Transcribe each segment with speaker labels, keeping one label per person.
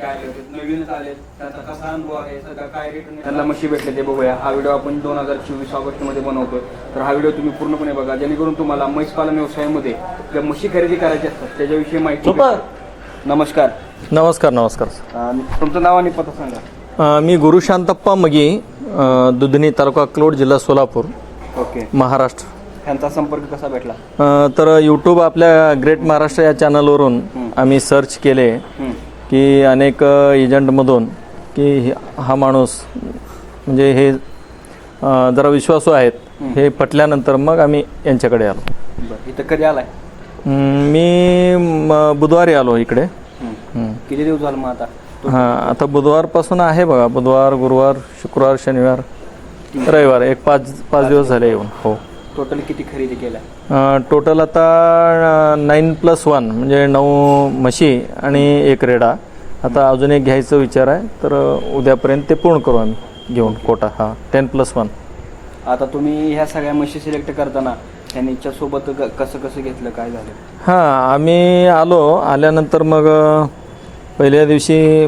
Speaker 1: म्हशी घ्यायसाठी आले होते नवीनच आले त्यांचा कसा अनुभव आहे सध्या काय रेट त्यांना म्हशी भेटले ते बघूया. हा व्हिडिओ आपण दोन हजार चोवीस ऑगस्टमध्ये बनवतोय. तर हा व्हिडिओ तुम्ही पूर्णपणे बघा. जेणेकरून तुम्हाला म्हैस पालन व्यवसायामध्ये ज्या म्हशी खरेदी करायच्या असतात त्याच्याविषयी माहिती. नमस्कार.
Speaker 2: नमस्कार नमस्कार.
Speaker 1: तुमचं नाव आणि पत्ता सांगा.
Speaker 2: मी गुरुशांतप्पा मगी अ, दुधनी तालुका क्लोड जिल्हा सोलापूर
Speaker 1: ओके.
Speaker 2: महाराष्ट्र.
Speaker 1: त्यांचा संपर्क कसा भेटला?
Speaker 2: तर यूट्यूब आपल्या ग्रेट महाराष्ट्र या चॅनलवरून आम्ही सर्च केले. की अनेक एजंटमधून की हे- माणूस म्हणजे हे जरा विश्वासू आहेत हे पटल्यानंतर मग आम्ही यांच्याकडे आलो.
Speaker 1: इथं कधी आलाय?
Speaker 2: मी बुधवारी आलो इकडे.
Speaker 1: किती दिवस झालं मग आता?
Speaker 2: हां आता बुधवारपासून आहे बघा बुधवार गुरुवार शुक्रवार शनिवार रविवार एक पाच पाच दिवस. झाले येऊन हो.
Speaker 1: टोटल किती खरेदी केल्या?
Speaker 2: टोटल आता नाईन प्लस वन म्हणजे नऊ म्हशी आणि एक रेडा. आता अजून एक घ्यायचा विचार आहे तर उद्यापर्यंत ते पूर्ण करू आम्ही घेऊन कोटा. हां टेन प्लस वन
Speaker 1: आता तुम्ही ह्या सगळ्या म्हशी सिलेक्ट करताना त्यांच्यासोबत कसं कसं घेतलं काय झालं?
Speaker 2: हां आम्ही आलो आल्यानंतर मग पहिल्या दिवशी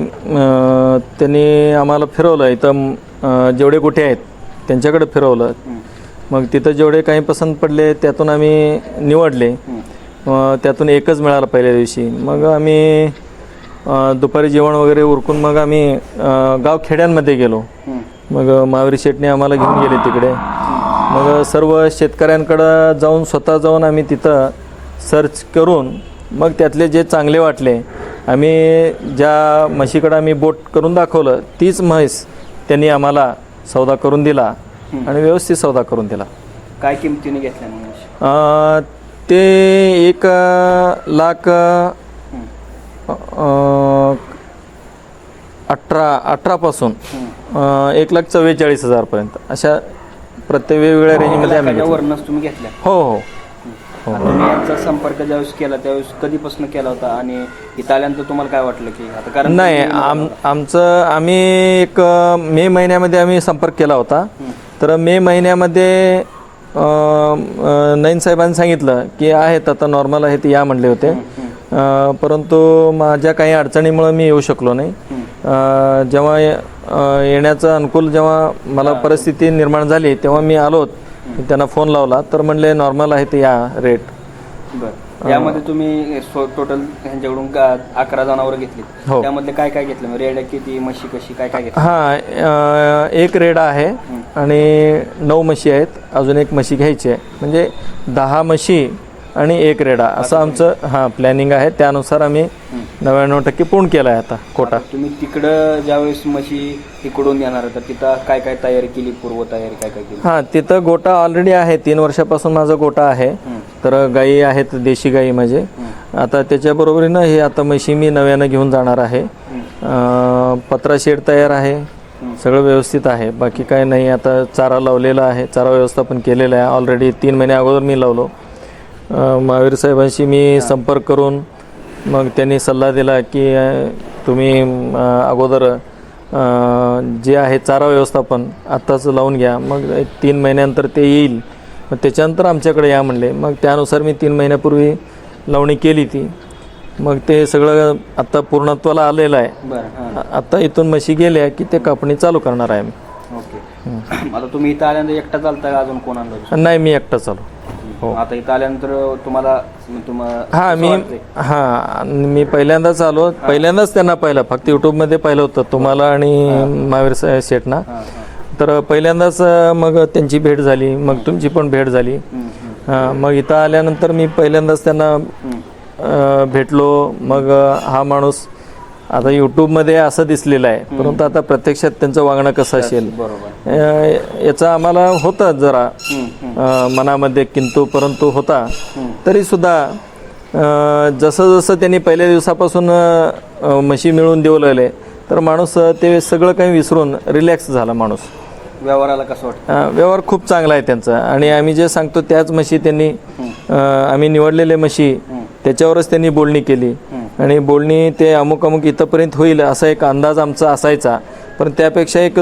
Speaker 2: त्यांनी आम्हाला फिरवलं. इथं जेवढे कुठे आहेत त्यांच्याकडे फिरवलं. मग तिथं जेवढे काही पसंत पडले त्यातून आम्ही निवडले. त्यातून एकच मिळाला पहिल्या दिवशी. मग आम्ही दुपारी जेवण वगैरे उरकून मग आम्ही गाव खेड्यांमध्ये गेलो. मग मावरी शेटने आम्हाला घेऊन गेले तिकडे. मग सर्व शेतकऱ्यांकडं जाऊन स्वतः जाऊन आम्ही तिथं सर्च करून मग त्यातले जे चांगले वाटले आम्ही ज्या म्हशीकडं आम्ही बोट करून दाखवलं तीच म्हैस त्यांनी आम्हाला सौदा करून दिला. आणि व्यवस्थित सौदा करून दिला.
Speaker 1: काय किमतीने घेतल्या मग म्हशी?
Speaker 2: अ, ते एक अ, लाख. अ, अठरा अठरापासून अ, एक लाख चव्वेचाळीस हजारपर्यंत अशा प्रत्येक वेगवेगळ्या रेंजमध्ये आम्ही घेतल्या.
Speaker 1: वरनच तुम्ही घेतल्या.
Speaker 2: हो हो.
Speaker 1: आता तुम्ही यांचा संपर्क ज्यावेळेस केला त्यावेळेस कधीपासून केला होता आणि इथं आल्यानंतर तुम्हाला काय वाटलं की आता कारण
Speaker 2: नाही आम आमचं आम्ही एक अ, मे महिन्यामध्ये आम्ही संपर्क केला होता. तर मे महिन्यामध्ये नईन साहेबांनी सांगितलं की आहेत आता नॉर्मल आहेत या म्हणले होते. परंतु माझ्या काही अडचणीमुळे मी येऊ शकलो नाही. जेव्हा येण्याचं अनुकूल जेव्हा मला परिस्थिती निर्माण झाली तेव्हा मी आलो त्यांना फोन लावला तर म्हणले नॉर्मल आहे ते या रेट
Speaker 1: बरं. यामध्ये तुम्ही टोटल ह्यांच्याकडून अकरा जनावर घेतली
Speaker 2: हो.
Speaker 1: त्यामधले काय काय घेतलं? रेड्या किती? म्हशी कशी? काय काय घेतलं?
Speaker 2: हां अ, एक रेडा आहे आणि नऊ म्हशी आहेत. अजून एक म्हशी घ्यायची आहे. म्हणजे दहा म्हशी आणि एक रेडा. असं आमचं हां प्लॅनिंग आहे. त्यानुसार आम्ही नव्याण्णव टक्के पूर्ण केलं आहे आता कोटा.
Speaker 1: तुम्ही तिकडं ज्यावेळेस म्हशी इकडून येणार तर तिथं काय काय तयारी केली पूर्व तयारी काय काय केली?
Speaker 2: हां तिथं गोटा ऑलरेडी आहे. तीन वर्षापासून माझा गोटा आहे. तर गायी आहेत देशी गायी म्हणजे आता त्याच्याबरोबरीनं हे आता म्हशी मी नव्यानं घेऊन जाणार आहे. पत्रा शेड तयार आहे. सगळं व्यवस्थित आहे. बाकी काय नाही. आता चारा लावलेला आहे. चारा व्यवस्थापन केलेलं आहे. ऑलरेडी तीन महिन्या अगोदर मी लावलो. महावीर साहेबांशी मी संपर्क करून मग त्यांनी सल्ला दिला की तुम्ही अगोदर जे आहे चारा व्यवस्थापन आत्ताच लावून घ्या. मग तीन महिन्यानंतर ते येईल. मग त्याच्यानंतर आमच्याकडे या म्हणले. मग त्यानुसार मी तीन महिन्यापूर्वी लावणी केली ती. मग ते सगळं आत्ता पूर्णत्वाला आलेलं आहे.
Speaker 1: बरं हां.
Speaker 2: आ- आता इथून म्हशी गेल्या की ते कापणी चालू करणार आहे मी
Speaker 1: ओके. आता तुम्ही इथं आल्यानंतर एकटा चालता का अजून कोण आणलं
Speaker 2: नाही मी एकटाच आलो हो.
Speaker 1: आता इथं आल्यानंतर तुम्हाला तुम्हाला
Speaker 2: हा मी हा मी पहिल्यांदाच आलो. पहिल्यांदाच त्यांना पाहिलं. फक्त युट्यूबमध्ये पाहिलं होतं तुम्हाला आणि महावीर शेटना तर पहिल्यांदाच मग त्यांची भेट झाली. मग तुमची पण भेट झाली. मग इथं आल्यानंतर मी पहिल्यांदाच त्यांना भेटलो. मग हा माणूस आता यूट्यूबमध्ये असं दिसलेलं आहे. परंतु आता प्रत्यक्षात त्यांचं वागणं कसं असेल? याचं आम्हाला होतं जरा मनामध्ये किंतु परंतु होता. तरी सुद्धा जसं जसं त्यांनी पहिल्या दिवसापासून म्हशी मिळवून देऊ लागले तर माणूस ते सगळं काही विसरून रिलॅक्स झाला माणूस.
Speaker 1: व्यवहाराला कसं वाटतं?
Speaker 2: व्यवहार खूप चांगला आहे त्यांचा. आणि आम्ही जे सांगतो त्याच म्हशी त्यांनी आम्ही निवडलेले म्हशी त्याच्यावरच त्यांनी बोलणी केली. आणि बोलणी ते अमुक अमुक इथंपर्यंत होईल असा एक अंदाज आमचा असायचा. पण त्यापेक्षा एक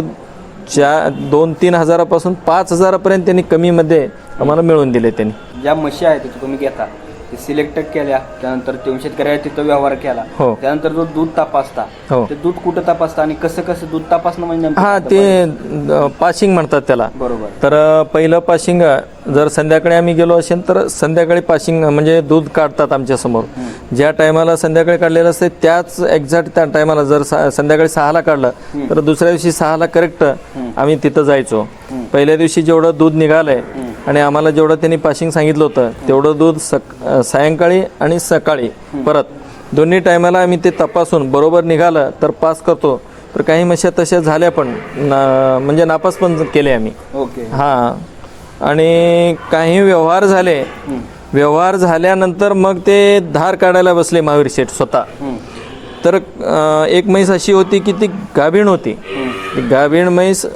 Speaker 2: चार दोन तीन हजारापासून पाच हजारापर्यंत त्यांनी कमीमध्ये आम्हाला मिळवून दिले त्यांनी.
Speaker 1: ज्या म्हशी आहेत तुम्ही घेता. ते सिलेक्ट केल्या त्यानंतर ते शेतकऱ्याला तिथं व्यवहार केला.
Speaker 2: हो.
Speaker 1: त्यानंतर जो दूध तपासता
Speaker 2: हो.
Speaker 1: ते दूध कुठं तपासता आणि कसं कसं दूध तपासणं म्हणजे नेमकं
Speaker 2: हा ते अ, पाशिंग म्हणतात त्याला.
Speaker 1: बरोबर.
Speaker 2: तर अ, पहिलं पाशिंग अ, जर संध्याकाळी आम्ही गेलो असेल तर संध्याकाळी पाशिंग अ, म्हणजे दूध काढतात आमच्यासमोर. ज्या टायमाला संध्याकाळी काढलेलं असते त्याच एक्झॅक्ट त्या टायमाला जर सा- संध्याकाळी सहाला काढलं तर दुसऱ्या दिवशी सहाला करेक्ट आम्ही तिथं जायचो. पहिल्या दिवशी जेवढं दूध निघालंय आणि आम्हाला जेवढं त्यांनी पाशिंग सांगितलं होतं तेवढं दूध सक सायंकाळी आणि सकाळी परत. दोन्ही टायमाला आम्ही ते तपासून बरोबर निघालं तर पास करतो. तर काही मशा तशा झाल्या पण ना म्हणजे नापास पण केले आम्ही.
Speaker 1: ओके.
Speaker 2: हां. आणि काही व्यवहार झाले. व्यवहार झाल्यानंतर मग ते धार काढायला बसले महावीर शेठ स्वतः. तर अं, एक म्हैस अशी होती की ती गाभीण होती. ती गाभीण म्हैस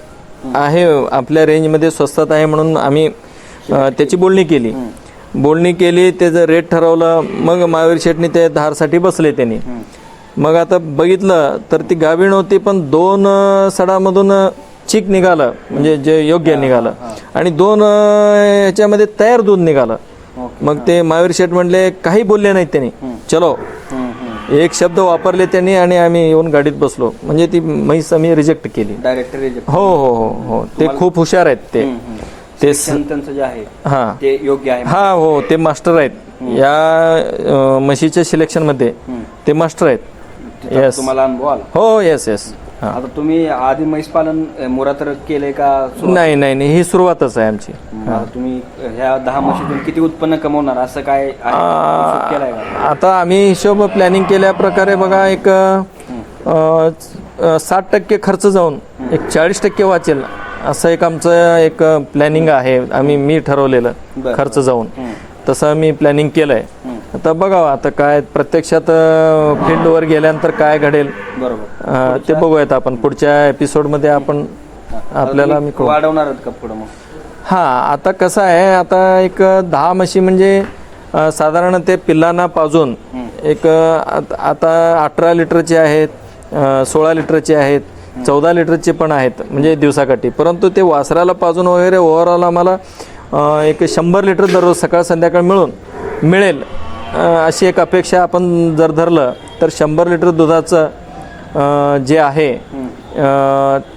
Speaker 2: आहे आपल्या रेंजमध्ये स्वस्तात आहे म्हणून आम्ही त्याची बोलणी केली. बोलणी केली त्याचं रेट ठरवलं मग महावीर शेठनी ते धारसाठी बसले त्यांनी. मग आता बघितलं तर ती गाभीण होती पण दोन सडामधून चीक निघालं म्हणजे जे योग्य निघालं. आणि दोन ह्याच्यामध्ये तयार दूध निघालं. मग ते महावीर शेठ म्हणले काही बोलले नाहीत त्यांनी. चलो. एक शब्द वापरले त्यांनी आणि आम्ही येऊन गाडीत बसलो. म्हणजे ती म्हैस आम्ही रिजेक्ट केली.
Speaker 1: डायरेक्ट रिजेक्ट
Speaker 2: हो हो हो हो. ते खूप हुशार आहेत ते. ते
Speaker 1: जे आहे
Speaker 2: हा.
Speaker 1: ते योग्य आहे.
Speaker 2: हा हो ते मास्टर आहेत. या म्हशीच्या सिलेक्शनमध्ये ते मास्टर आहेत.
Speaker 1: तिथं
Speaker 2: येस
Speaker 1: तुम्हाला अनुभव आला.
Speaker 2: हो येस येस हा.
Speaker 1: आता तुम्ही आधी म्हैस पालन अ, मुरातर केलंय का सुरुवात?
Speaker 2: नाही नाही नाही ही सुरुवातच आहे आमची.
Speaker 1: आता तुम्ही ह्या दहा म्हशीतून किती उत्पन्न कमवणार? असं काय आहे? हिशोब केलाय का?
Speaker 2: आता आम्ही हिशोब प्लॅनिंग केल्या प्रकारे बघा एक साठ टक्के खर्च जाऊन एक चाळीस टक्के वाचेल. असं एक आमचं एक प्लॅनिंग आहे. आम्ही मी ठरवलेलं. खर्च जाऊन. तसं मी प्लॅनिंग केलंय. आता बघावं आता काय प्रत्यक्षात फील्डवर गेल्यानंतर काय घडेल
Speaker 1: बरोबर.
Speaker 2: ते बघूयात आपण. पुढच्या एपिसोडमध्ये आपण आपल्याला मी
Speaker 1: वाढवणार का पुढे मग?
Speaker 2: हा आता कसं आहे आता एक दहा म्हशी म्हणजे साधारण ते पिल्लांना पाजून एक आत- आता अठरा लिटरचे आहेत सोळा लिटरचे आहेत चौदा लिटरचे पण आहेत म्हणजे दिवसाकाठी. परंतु ते वासराला पाजून वगैरे ओव्हरऑल आम्हाला एक शंभर लिटर दररोज सकाळ संध्याकाळ मिळून मिळेल अशी एक अपेक्षा आपण जर धरलं तर शंभर लिटर दुधाचं जे आहे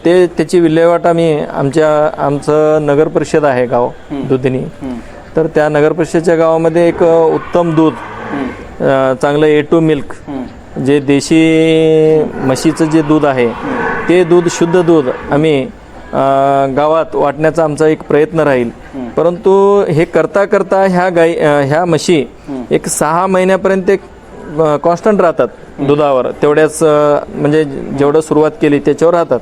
Speaker 2: ते त्याची विल्हेवाट आम्ही आमच्या आमचं नगर परिषद आहे गाव दुधनी. तर त्या नगर परिषदेच्या गावामध्ये एक उत्तम दूध चांगलं ए टू मिल्क जे देशी म्हशीचं जे दूध आहे ते दूध शुद्ध दूध आम्ही गावात वाटण्याचा आमचा एक प्रयत्न राहील. परंतु हे करता करता ह्या गाई ह्या म्हशी एक सहा महिन्यापर्यंत एक कॉन्स्टंट राहतात दुधावर. तेवढ्याच म्हणजे जेवढं सुरुवात केली त्याच्यावर राहतात.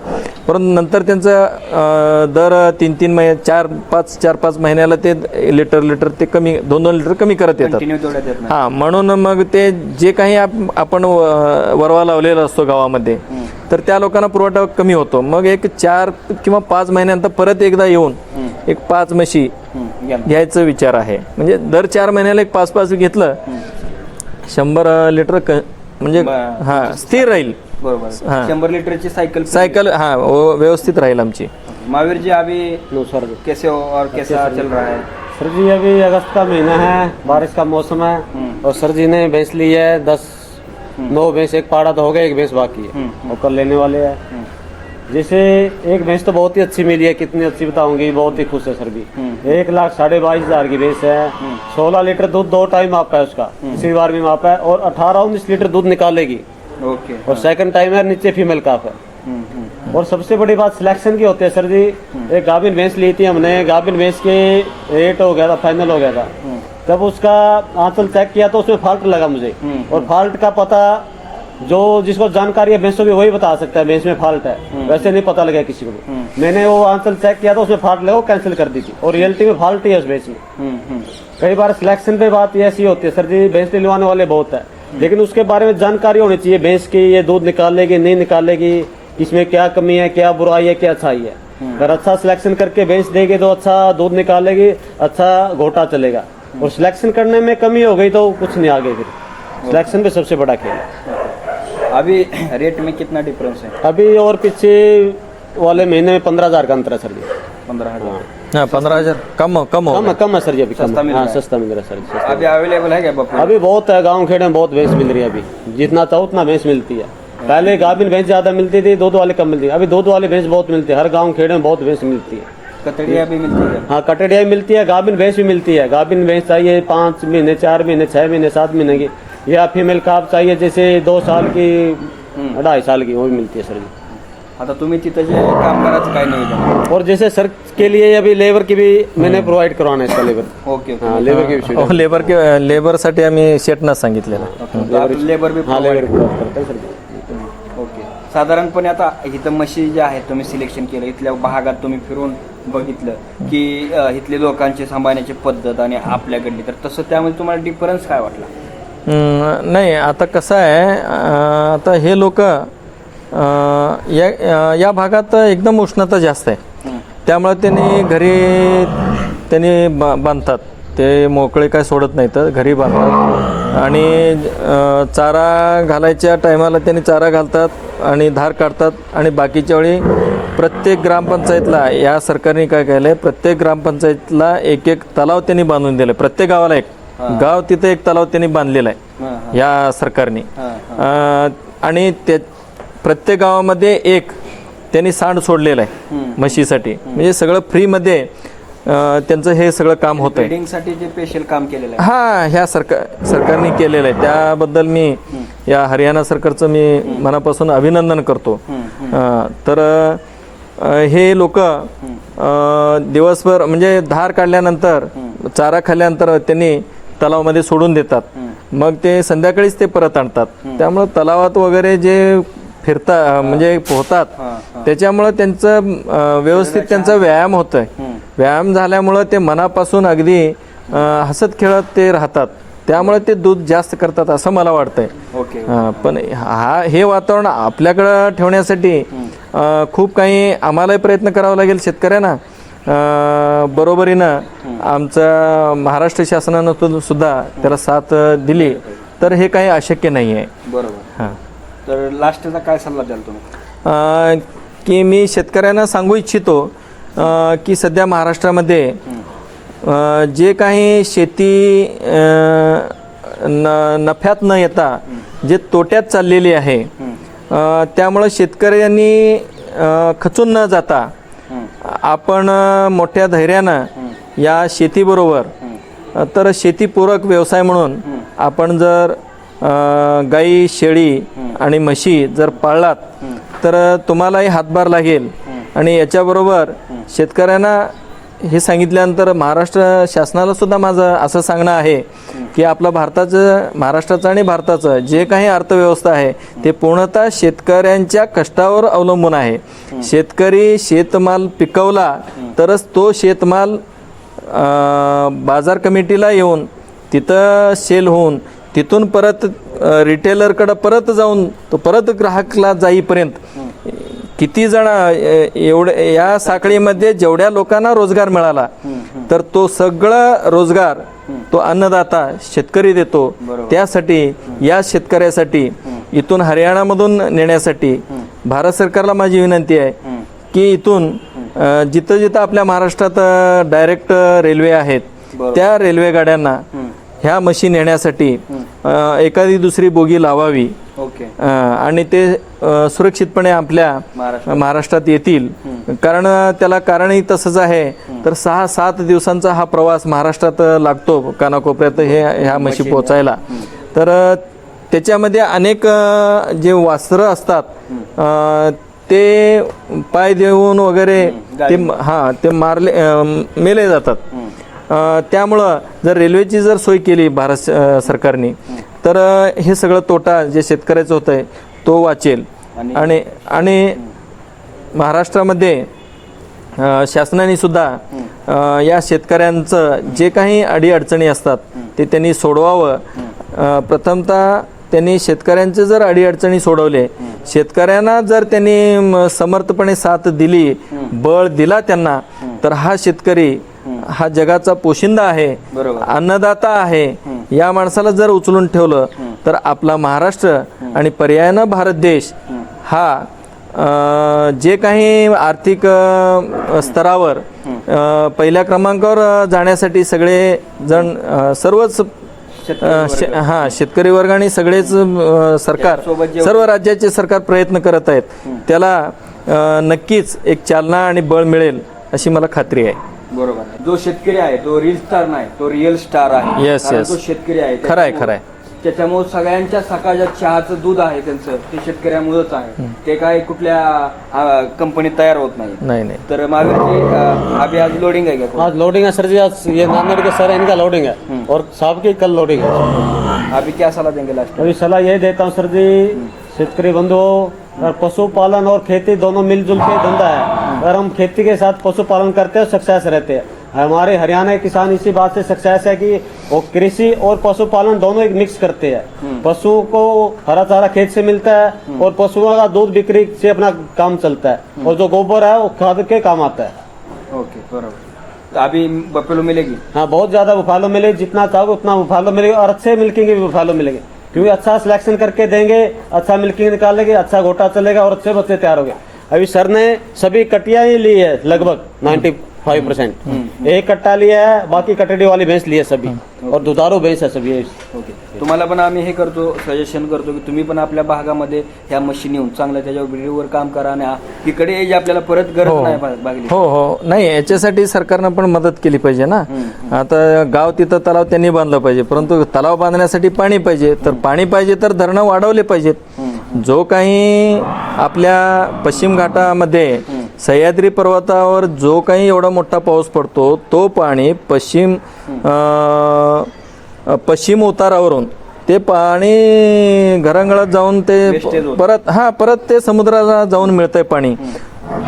Speaker 2: परंतु नंतर त्यांचं दर तीन तीन महिने चार पाच चार पाच महिन्याला ते लिटर लिटर ते कमी दोन दोन लिटर कमी करत येतात. हा म्हणून मग ते जे काही आप- आपण वरवा लावलेला असतो गावामध्ये तर त्या लोकांना पुरवठा कमी होतो. मग एक चार किंवा पाच महिन्यानंतर परत एकदा येऊन एक पाच म्हशी. घ्यायचा विचार आहे. म्हणजे दर चार महिन्याला एक पाच पाच घेतलं शंभर लीटर लिटर क म्हणजे
Speaker 1: बरं.
Speaker 2: हा स्थिर राहील.
Speaker 1: बरोबर.
Speaker 2: हा.
Speaker 1: शंभर लिटरची सायकल
Speaker 2: सायकल हा व- व्यवस्थित राहील आमची.
Speaker 1: महावीर जी अभी
Speaker 3: नो सर
Speaker 1: कैसे हो और कैसा चल रहा है?
Speaker 3: सर जी अभी अगस्त का महीना है बारिश का मौसम है और सर जी ने भैंस ली है दस नौ भैंस एक पाड़ा तो हो गया एक भैंस बाकी है और कल लेने वाले हैं। जैसे एक भैंस तो बहुत ही अच्छी मिली है कितनी अच्छी बताऊँगी बहुत ही खुश है सर भी। एक लाख साढ़े बाईस हज़ार की भैंस है। सोलह लीटर दूध दो टाइम मापा है उसका इसी बार भी मापा है और अठारह उन्नीस लीटर दूध निकालेगी।
Speaker 1: ओके।
Speaker 3: और सेकंड टाइम है नीचे फीमेल काफ है।
Speaker 1: हम्म, हम्म,
Speaker 3: और सबसे बड़ी बात सिलेक्शन की होती है सर जी। एक गाभिन भैंस ली थी हमने गाभिन भैंस के रेट हो गया था फाइनल हो गया था। जब उसका आंचल चेक किया तो उसमें फॉल्ट लगा मुझे। और फॉल्ट का पता जो जिसको जानकारी है भैंसों की वही बता सकता है भैंस में फॉल्ट है। वैसे नहीं पता लगा किसी को भी। मैंने वो आंसर चेक किया था उसमें फॉल्ट लगा कैंसिल कर दी थी। और रियलिटी में फॉल्ट ही है उस भैंस में।
Speaker 1: हम्म, हम्म,
Speaker 3: कई बार सिलेक्शन पे बात ऐसी होती है सर जी भैंस दिलवाने वाले बहुत है। लेकिन उसके बारे में जानकारी होनी चाहिए भैंस की ये दूध निकालेगी नहीं निकालेगी इसमें क्या कमी है क्या बुराई है क्या अच्छाई है? अगर अच्छा सिलेक्शन करके भैंस देगी तो अच्छा दूध निकालेगी अच्छा घोटा चलेगा। और सिलेक्शन करने में कमी हो गई तो कुछ नहीं आगे फिर। सिलेक्शन पे सबसे बड़ा खेल है।
Speaker 1: अभी रेट में कितना डिफरेंस है?
Speaker 3: अभी और पीछे वाले महीने में पंद्रह हज़ार का अंतर है सर जी।
Speaker 1: पंद्रह हज़ार।
Speaker 2: हाँ। पंद्रह हज़ार। कम कम
Speaker 3: कम है कम है सर जी अभी
Speaker 1: सस्ता मिल
Speaker 3: हाँ
Speaker 1: रहा है।
Speaker 3: सस्ता मिल रहा है सर जी सस्ता।
Speaker 1: अभी अवेलेबल है क्या बफर?
Speaker 3: अभी बहुत है गाँव खेड़े में बहुत भैंस मिल रही है अभी। जितना चाहो उतना भैंस मिलती है। पहले गाभिन भैंस ज़्यादा मिलती थी दो दो वाले कम मिलती है अभी दो दो वाले भैंस बहुत मिलती है। हर गाँव खेड़े में बहुत भैंस मिलती है।
Speaker 1: कतड़िया भी मिलती है?
Speaker 3: हाँ कटड़िया भी मिलती है गाभिन भैंस भी मिलती है। गाभिन भैंस चाहिए पाँच महीने चार महीने छह महीने सात महीने की। या फीमेल काप चाहिए? जैसे दो साल की ढाई साल की वो भी मिलती है सर जी।
Speaker 1: आता तुम्ही तिथं जे कामगाराचं काय नियोजन आहे?
Speaker 3: और जैसे सर के लिए अभी लेबर की भी मैंने प्रोवाइड करवाना है इसका लेबर
Speaker 1: ओके ओके.
Speaker 3: हाँ लेबर की भी सुविधा।
Speaker 2: हो लेबर के लेबरसाठी आम्ही शेटनाच सांगितलेलं.
Speaker 1: लेबर बी
Speaker 3: हाँ लेबर की बात करते हैं सर जी.
Speaker 1: ओके. साधारणपणे आता इथं म्हशी ज्या आहेत तुम्ही सिलेक्शन केलं इथल्या भागात तुम्ही फिरून बघितलं की अ, इथले लोकांची सांभाळण्याची पद्धत आणि आपल्याकडली. तर तसं त्यामध्ये तुम्हाला डिफरन्स काय वाटला?
Speaker 2: नाही आता कसं आहे आता हे लोक या या भागात एकदम उष्णता जास्त आहे. त्यामुळे त्यांनी घरी त्यांनी बा बांधतात. ते मोकळे काय सोडत नाहीत घरी बांधतात. आणि चारा घालायच्या टायमाला त्यांनी चारा घालतात आणि धार काढतात. आणि बाकीच्या वेळी प्रत्येक ग्रामपंचायतला या सरकारने काय केलं आहे प्रत्येक ग्रामपंचायतला एक एक तलाव त्यांनी बांधून दिले. प्रत्येक गावाला एक. गाव तिथे एक तलाव त्यांनी बांधलेला आहे. या सरकारने. आणि ते प्रत्येक गावामध्ये एक त्यांनी सांड सोडलेलं आहे म्हशीसाठी. म्हणजे सगळं फ्रीमध्ये त्यांचं हे सगळं काम होत आहे
Speaker 1: ब्रिडिंगसाठी जे स्पेशल काम केलेलं आहे.
Speaker 2: हा ह्या सरकार सरकारने केलेलं आहे. त्याबद्दल मी या हरियाणा सरकारचं मी मनापासून अभिनंदन करतो. तर हे लोक दिवसभर म्हणजे धार काढल्यानंतर चारा खाल्ल्यानंतर त्यांनी तलावामध्ये सोडून देतात. मग ते संध्याकाळीच ते परत आणतात. त्यामुळं तलावात वगैरे जे फिरता म्हणजे पोहतात त्याच्यामुळं त्यांचं व्यवस्थित त्यांचा व्यायाम होतोय. व्यायाम झाल्यामुळं ते मनापासून अगदी हसत खेळत ते राहतात. त्यामुळे ते दूध जास्त करतात असं मला वाटतंय. पण हा हे वातावरण आपल्याकडं ठेवण्यासाठी खूप काही आम्हालाही प्रयत्न करावा लागेल शेतकऱ्यांना. बरोबरीनं आमचं महाराष्ट्र शासनानं तु- सुद्धा त्याला साथ दिली. तर हे काही अशक्य नाही आहे
Speaker 1: बरोबर.
Speaker 2: हां.
Speaker 1: तर लास्टचा काय सल्ला द्याल तुम्ही?
Speaker 2: की मी शेतकऱ्यांना सांगू इच्छितो की सध्या महाराष्ट्रामध्ये जे काही शेती न नफ्यात न येता जे तोट्यात चाललेली आहे त्यामुळं शेतकऱ्यांनी खचून न जाता आपण मोठ्या धैर्यानं या शेतीबरोबर तर शेतीपूरक व्यवसाय म्हणून आपण जर गाई शेळी आणि म्हशी जर पाळलात तर तुम्हालाही हातभार लागेल. आणि याच्याबरोबर शेतकऱ्यांना हे सांगितल्यानंतर महाराष्ट्र शासनाला सुद्धा माझं असं सांगणं आहे की आपलं भारताचं महाराष्ट्राचं आणि भारताचं जे काही अर्थव्यवस्था आहे ते पूर्णतः शेतकऱ्यांच्या कष्टावर अवलंबून आहे. शेतकरी शेतमाल पिकवला तरच तो शेतमाल बाजार कमिटीला येऊन तिथं सेल होऊन तिथून परत रिटेलरकडं परत जाऊन तो परत ग्राहकला जाईपर्यंत किती जण एवढे या साखळीमध्ये जेवढ्या लोकांना रोजगार मिळाला तर तो सगळा रोजगार तो अन्नदाता शेतकरी देतो. त्यासाठी या शेतकऱ्यासाठी इथून हरियाणामधून नेण्यासाठी भारत सरकारला माझी विनंती आहे की इथून जिथं जिथं आपल्या महाराष्ट्रात डायरेक्ट रेल्वे आहेत त्या रेल्वे गाड्यांना ह्या मशीन येण्यासाठी एखादी दुसरी बोगी लावावी.
Speaker 1: ओके.
Speaker 2: आणि ते सुरक्षितपणे आपल्या
Speaker 1: महाराष्ट्रात.
Speaker 2: येतील. कारण त्याला कारणही तसंच आहे. तर सहा सात दिवसांचा हा प्रवास महाराष्ट्रात लागतो कानाकोपऱ्यात हे ह्या म्हशी पोचायला तर त्याच्यामध्ये अनेक जे वास्त्र असतात ते पाय देऊन वगैरे ते हा ते मारले मेले जातात. त्यामुळं जर रेल्वेची जर सोय केली भारत सरकारने तर हे सगळं तोटा जे शेतकऱ्याचं होत आहे तो वाचेल.
Speaker 1: आणि-
Speaker 2: आणि महाराष्ट्रामध्ये शासनाने सुद्धा या शेतकऱ्यांचं जे काही अडीअडचणी असतात ते त्यांनी सोडवावं. प्रथमतः त्यांनी शेतकऱ्यांचे जर अडीअडचणी सोडवले शेतकऱ्यांना जर त्यांनी समर्थपणे साथ दिली बळ दिला त्यांना तर हा शेतकरी हा जगाचा पोशिंदा आहे. अन्नदाता आहे या माणसाला जर उचलून ठेवलं तर आपला महाराष्ट्र आणि पर्यायानं भारत देश हा जे काही आर्थिक स्तरावर पहिल्या क्रमांकावर जाण्यासाठी सगळे जण सर्वच हा शेतकरी वर्ग आणि सगळेच सरकार सर्व राज्याचे सरकार प्रयत्न करत आहेत. त्याला नक्कीच एक चालना आणि बळ मिळेल अशी मला खात्री आहे.
Speaker 1: बरोबर आहे. जो शेतकरी आहे तो रील स्टार नाही तो रिअल स्टार आहे.
Speaker 2: Yes,
Speaker 1: कारण
Speaker 2: yes.
Speaker 1: तो शेतकरी आहे
Speaker 2: खरं आहे, खरं आहे.
Speaker 1: त्याच्यामुळे सगळ्यांच्या सकाळच्या चहाचं दूध आहे त्यांचं ते शेतकऱ्यामुळेच आहे. ते काय कुठल्या आ, कंपनीत तयार होत नाही.
Speaker 2: नाही नाही.
Speaker 1: तर अ, अभी आज लोडिंग आहे का
Speaker 3: आज लोडिंग है सर जी आज ये नांदेड़ के सर है इनका लोडिंग है और साहब की कल लोडिंग है
Speaker 1: अभी क्या सलाह देंगे लास्ट
Speaker 3: अभी सलाह यही देता हूँ सर जी शेतकरी बंधु और पशुपालन और खेती दोनों मिलजुल के धंधा है अगर हम खेती के साथ पशुपालन करते हैं सक्सेस रहते हैं। हमारे हरियाणा के किसान इसी बात से सक्सेस है कि वो कृषि और पशुपालन दोनों एक मिक्स करते हैं। पशु को हरा चारा खेत से मिलता है और पशुओं का दूध बिक्री से अपना काम चलता है। और जो गोबर है वो खाद के काम आता है।
Speaker 1: ओके बरोबर। तो अभी बफेलो मिलेगी?
Speaker 3: हाँ बहुत ज़्यादा बुफालो मिलेगी जितना चाहोगे उतना बुफालो मिलेगा और अच्छे मिल्किंग भी बुफालो मिलेंगे। क्योंकि अच्छा सिलेक्शन करके देंगे अच्छा मिल्किंग निकालेंगे अच्छा घोटा चलेगा और अच्छे बच्चे तैयार हो गए अभी सर ने सभी कटिया ही ली है लगभग नाइन्टी 95 परसेंट। एक कट्टा लिया है बाकी कटड़ी वाली भैंस ली है सभी। और दुधारू भैंस है सभी
Speaker 1: ओके। तुम्हाला पण आम्ही हे करतो सजेशन करतो की तुम्ही पण आपल्या भागामध्ये ह्या मशीन येऊन चांगलं त्याच्यावर व्हिडिओवर काम करा आणि आ- इकडे यायची आपल्याला परत गरज नाही बा- बागली
Speaker 2: हो हो. नाही याच्यासाठी सरकारनं पण मदत केली पाहिजे ना. आता गाव तिथं तलाव त्यांनी बांधलं पाहिजे परंतु तलाव बांधण्यासाठी पाणी पाहिजे. तर पाणी पाहिजे तर धरणं वाढवले पाहिजेत. जो काही आपल्या पश्चिम घाटामध्ये सह्याद्री पर्वतावर जो काही एवढा मोठा पाऊस पडतो तो पाणी पश्चिम पश्चिम उतारावरून ते पाणी घरांगळात जाऊन ते. परत हा परत ते समुद्राला जाऊन मिळतंय पाणी.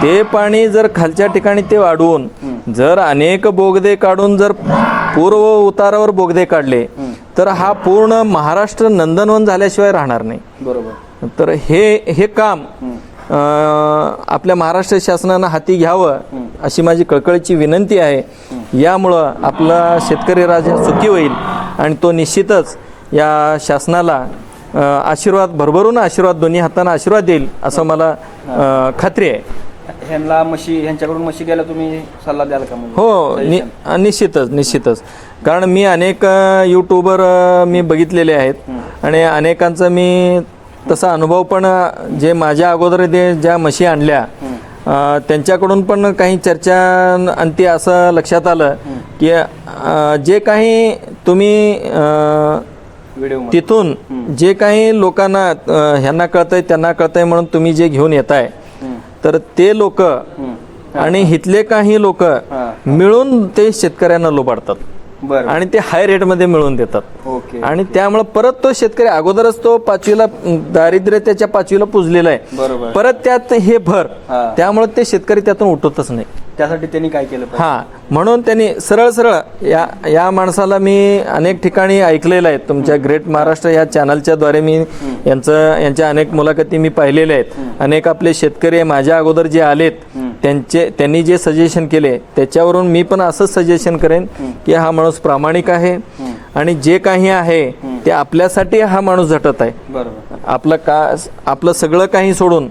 Speaker 2: ते पाणी जर खालच्या ठिकाणी ते वाढवून जर अनेक बोगदे काढून जर पूर्व उतारावर बोगदे काढले तर हा पूर्ण महाराष्ट्र नंदनवन झाल्याशिवाय राहणार नाही.
Speaker 1: बरोबर.
Speaker 2: तर हे हे काम आपल्या महाराष्ट्र शासनानं हाती घ्यावं अशी माझी कळकळीची विनंती आहे. यामुळं आपला शेतकरी राजा सुखी होईल आणि तो निश्चितच या शासनाला आशीर्वाद भरभरून आशीर्वाद दोन्ही हातांना आशीर्वाद देईल असं मला खात्री आहे.
Speaker 1: ह्यांना म्हशी ह्यांच्याकडून म्हशी घ्यायला तुम्ही सल्ला द्याल का
Speaker 2: हो नि निश्चितच निश्चितच. कारण मी अनेक यूट्यूबर मी बघितलेले आहेत. आणि अनेकांचा मी तसा अनुभव पण जे माझ्या अगोदर जे ज्या म्हशी आणल्या त्यांच्याकडून पण काही चर्चा अंती असं लक्षात आलं की जे काही तुम्ही तिथून जे काही लोकांना ह्यांना कळतंय त्यांना कळतंय म्हणून तुम्ही जे घेऊन येताय तर ते लोक आणि इथले काही लोक मिळून ते शेतकऱ्यांना लोबाडतात.
Speaker 1: बरं.
Speaker 2: आणि ते हाय रेटमध्ये मिळवून देतात.
Speaker 1: ओके.
Speaker 2: आणि त्यामुळे परत तो शेतकरी अगोदरच तो पाचवीला दारिद्र्य त्याच्या पाचवीला पुजलेला आहे. परत त्यात हे भर. त्यामुळे ते शेतकरी त्यातून उठतच नाही.
Speaker 1: त्यासाठी त्यांनी काय केलं
Speaker 2: हा. म्हणून त्यांनी सरळ सरळ या या माणसाला मी अनेक ठिकाणी ऐकलेलं आहे. तुमच्या ग्रेट महाराष्ट्र या चॅनलच्या द्वारे मी यांचं यांच्या अनेक मुलाखती मी पाहिलेल्या आहेत. अनेक आपले शेतकरी माझ्या अगोदर जे आलेत त्यांचे त्यांनी जे सजेशन केले त्याच्यावरून मी पण असंच सजेशन करेन की हा माणूस प्रामाणिक आहे आणि जे काही आहे ते आपल्यासाठी हा माणूस झटत आहे. आपलं का आपलं सगळं काही सोडून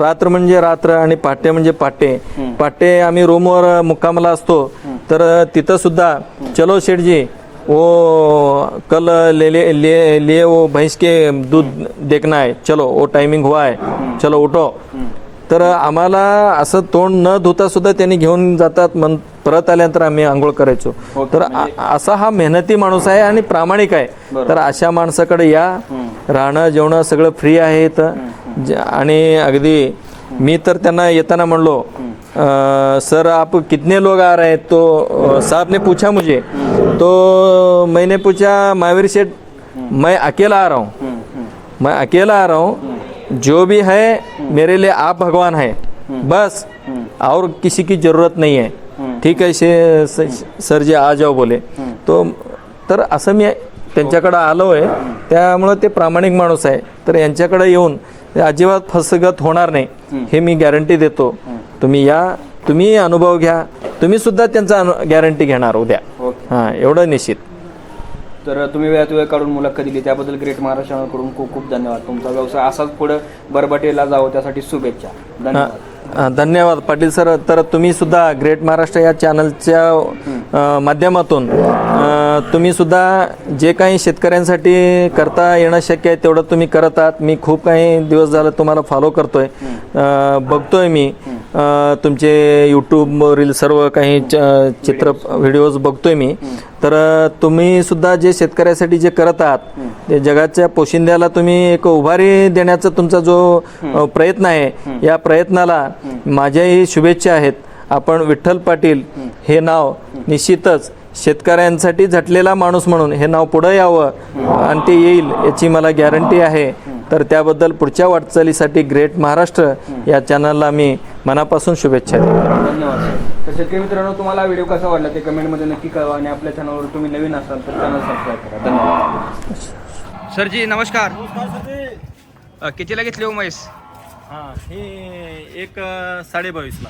Speaker 2: रात्र म्हणजे रात्र आणि पाटे म्हणजे पाटे पाटे आम्ही रूमवर मुक्कामाला असतो तर तिथं सुद्धा चलो शेठजी वो कल ले ले ले लिए वो भैंस के दूध देखना है चलो वो टायमिंग हुआ है चलो उठो. तर आम्हाला असं तोंड न धुता सुद्धा त्यांनी घेऊन जातात मन परत आल्यानंतर आम्ही आंघोळ करायचो. तर आ- असा हा मेहनती माणूस आहे आणि प्रामाणिक आहे. तर अशा माणसाकडे या. राहणं जेवणं सगळं फ्री आहे इथं आणि अगदी मी तर त्यांना येताना म्हणलो "अ, सर आप कितने लोग आ रहे हैं? तो अ, साहब ने पूछा मुझे तो मैंने पूछा महावीर सेठ मैं अकेला आ रहा हूँ. मैं अकेला आ रहा हूँ जो भी है मेरे लिए आप भगवान है। बस और किसी की जरूरत नहीं है। ठीक है शे स- सर जी आ जाओ बोले। तो तर असं मी त्यांच्याकडं आलो आहे। त्यामुळं ते प्रामाणिक माणूस आहे। तर यांच्याकडे येऊन अजिबात फसगत होणार नाही। हे मी गॅरंटी देतो। तुम्ही या तुम्ही अनुभव घ्या। तुम्ही सुद्धा त्यांचा गॅरंटी घेणार उद्या। हां एवढं निश्चित।
Speaker 1: तर तुम्ही वेळात वेळ काढून मुलाखत दिली. त्याबद्दल ग्रेट महाराष्ट्राकडून खूप खूप धन्यवाद. तुमचा व्यवसाय असाच पुढे बरबटेला जावं त्यासाठी शुभेच्छा. धन्यवाद.
Speaker 2: धन्यवाद. पाटील सर तर तुम्ही सुद्धा ग्रेट महाराष्ट्र या चॅनलच्या माध्यमातून तुम्ही सुद्धा जे काही शेतकऱ्यांसाठी करता येणं शक्य आहे तेवढं तुम्ही करत आहात. मी खूप काही दिवस झालं तुम्हाला फॉलो करतोय. बघतोय मी. तुमचे यूट्यूबवरील सर्व काही च- चित्र व्हिडिओज बघतोय मी. तर तुम्ही सुद्धा जे शेतकऱ्यासाठी जे करत आहात ते जगाच्या पोशिंद्याला तुम्ही एक उभारी देण्याचा तुमचा जो प्रयत्न आहे या प्रयत्नाला माझ्याही शुभेच्छा आहेत. आपण विठ्ठल पाटील हे नाव निश्चितच शेतकऱ्यांसाठी झटलेला माणूस म्हणून हे नाव पुढं यावं आणि ते येईल याची मला गॅरंटी आहे. तर त्याबद्दल पुढच्या वाटचालीसाठी ग्रेट महाराष्ट्र या चॅनलला मी मनापासून शुभेच्छा देतो.
Speaker 1: धन्यवाद सर. तर शेतकरी मित्रांनो तुम्हाला व्हिडिओ कसा वाटला ते कमेंटमध्ये नक्की कळवा आणि आपल्या चॅनलवर तुम्ही नवीन असाल तर चॅनल सबस्क्राईब करा. धन्यवाद. सर जी नमस्कार अ, कितीला घेतली हो म्हैस?
Speaker 3: हाँ हे एक साढ़े बाईस ला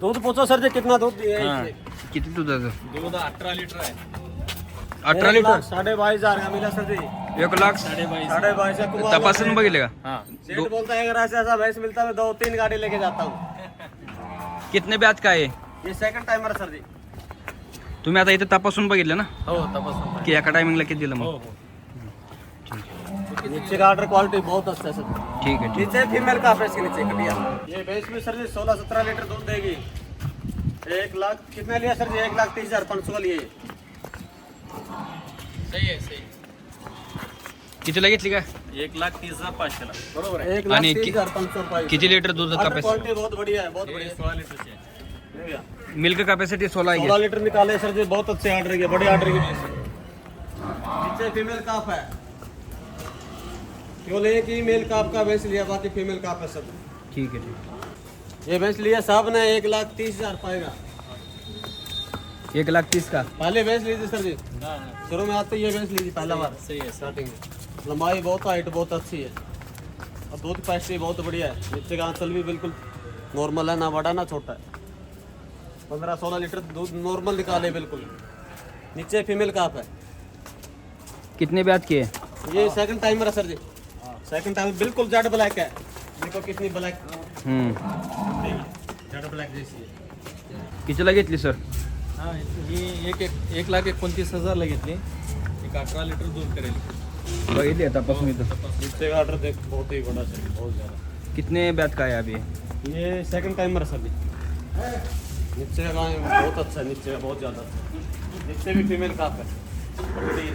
Speaker 3: दूध पूछो सर जी कितना दूध? दिया है?
Speaker 1: किती दुधाचं?
Speaker 3: दूध अठारह लीटर है
Speaker 1: अठरा
Speaker 3: एक
Speaker 1: लिटर?
Speaker 3: लाख साढ़े बाईस हज़ार का मिला सर जी।
Speaker 1: एक लाख?
Speaker 3: साढ़े बाईस। का कुमार
Speaker 1: तपासून बघितले का
Speaker 3: हाँ। सेठ बोलता है अगर ऐसा ऐसा भैंस मिलता है मैं दो तीन गाड़ी लेके जाता हूँ।
Speaker 1: कितने ब्याज काय आहे
Speaker 3: ये? Second timer sir ji.
Speaker 1: तुम्ही आता इथे तपासून बघितलं ना?
Speaker 3: हो तपासून
Speaker 1: की एका टायमिंगला किती दिलं मग?
Speaker 3: नीचे का ऑर्डर क्वालिटी बहुत अच्छा है सर
Speaker 1: ठीक ठीक
Speaker 3: नीचे फीमेल का है इसके नीचे कटिया ये भैंस में सर जी सोलह सत्रह लीटर दूध देगी। एक लाख कितना लिया सर जी? एक लाख तीस हज़ार पाँच सौ का लिए
Speaker 1: कितीला घेतली का
Speaker 3: एक लाख तीस हज़ार पाचशेला बरोबर एक लाख
Speaker 1: आणि
Speaker 3: तीस
Speaker 1: कि-
Speaker 3: हज़ार पाँच सौ रुपये
Speaker 1: किती लिटर दूध
Speaker 3: ऑर्डर
Speaker 1: कॅपॅसिटी
Speaker 3: क्वालिटी बहुत बढ़िया है बहुत बढ़िया. सोलह लीटर से
Speaker 1: मिल्क कॅपॅसिटी सोळा आहे.
Speaker 3: सोलह लीटर निकाले सर जी बहुत अच्छे ऑर्डर के बड़े ऑर्डर के नीचे फीमेल काफ है. केवल एक ही मेल काफ का भैंस लिया बाकी फीमेल काफ है सब.
Speaker 1: ठीक आहे ठीक
Speaker 3: ये भैंस लिया साहब ने एक लाख तीस हज़ार पाएगा.
Speaker 1: आहे. एक लाख तीस का?
Speaker 3: पहले भैंस ली थी सर जी. शुरू में आते ये भैंस ली थी पहला बार। सही है स्टार्टिंग में लंबाई बहुत हाइट बहुत अच्छी है। और दूध पैसे बहुत बढ़िया है। नीचे का आंचल भी बिल्कुल नॉर्मल है ना बड़ा ना छोटा है। पंद्रह सोलह लीटर दूध नॉर्मल निकाले बिल्कुल। नीचे फीमेल काफ है।
Speaker 1: कितने ब्याज किए
Speaker 3: ये सेकंड टाइमर है सर जी। सेकंड टाइमर बिल्कुल जेड ब्लैक है। देखो कितनी ब्लैक
Speaker 1: हम्म.
Speaker 3: जेड ब्लैक जैसी है।
Speaker 1: कितीला घेतली सर
Speaker 4: हा ही एक एक एक लाख एकोणतीस हजारला घेतली. एक अठरा लिटर दूध करेल.
Speaker 1: बघितली इथं.
Speaker 3: नीचे का ऑर्डर देख बहुत ही बड़ा सर बहुत ज़्यादा.
Speaker 1: कितने ब्याज का है अभी?
Speaker 3: ये सेकंड टाइमर है सर जी नीचे का बहुत अच्छा है नीचे का बहुत ज़्यादा. अच्छा है। नीचे भी फीमेल काफ है. पकड़ी है।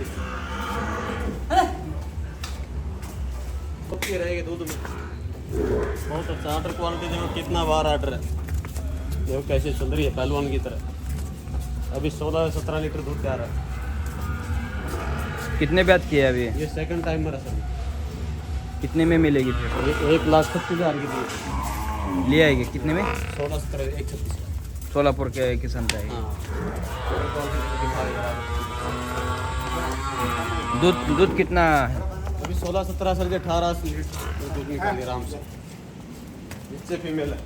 Speaker 3: पक्की रहेगी दूध में. बहुत अच्छा ऑर्डर क्वालिटी देखो कितना बार ऑर्डर है. देखो कैसे चल रही है पहलवान की तरह. अभी सोलह सत्रह लीटर दूध तैयार है।
Speaker 1: कितने ब्याज किए अभी?
Speaker 3: ये सेकंड टाइमर है सर।
Speaker 1: कितने में मिलेगी? फिर
Speaker 3: एक लाख छत्तीस हज़ार की
Speaker 1: ले आएगी। कितने में?
Speaker 3: सोलह सत्रह एक छत्तीस
Speaker 1: सोलापुर के किसान का
Speaker 3: हाँ।
Speaker 1: दूध दूध कितना है?
Speaker 3: अभी सोलह सत्रह सर के अठारह लीटर दूध निकाली आराम से। नीचे फीमेल है।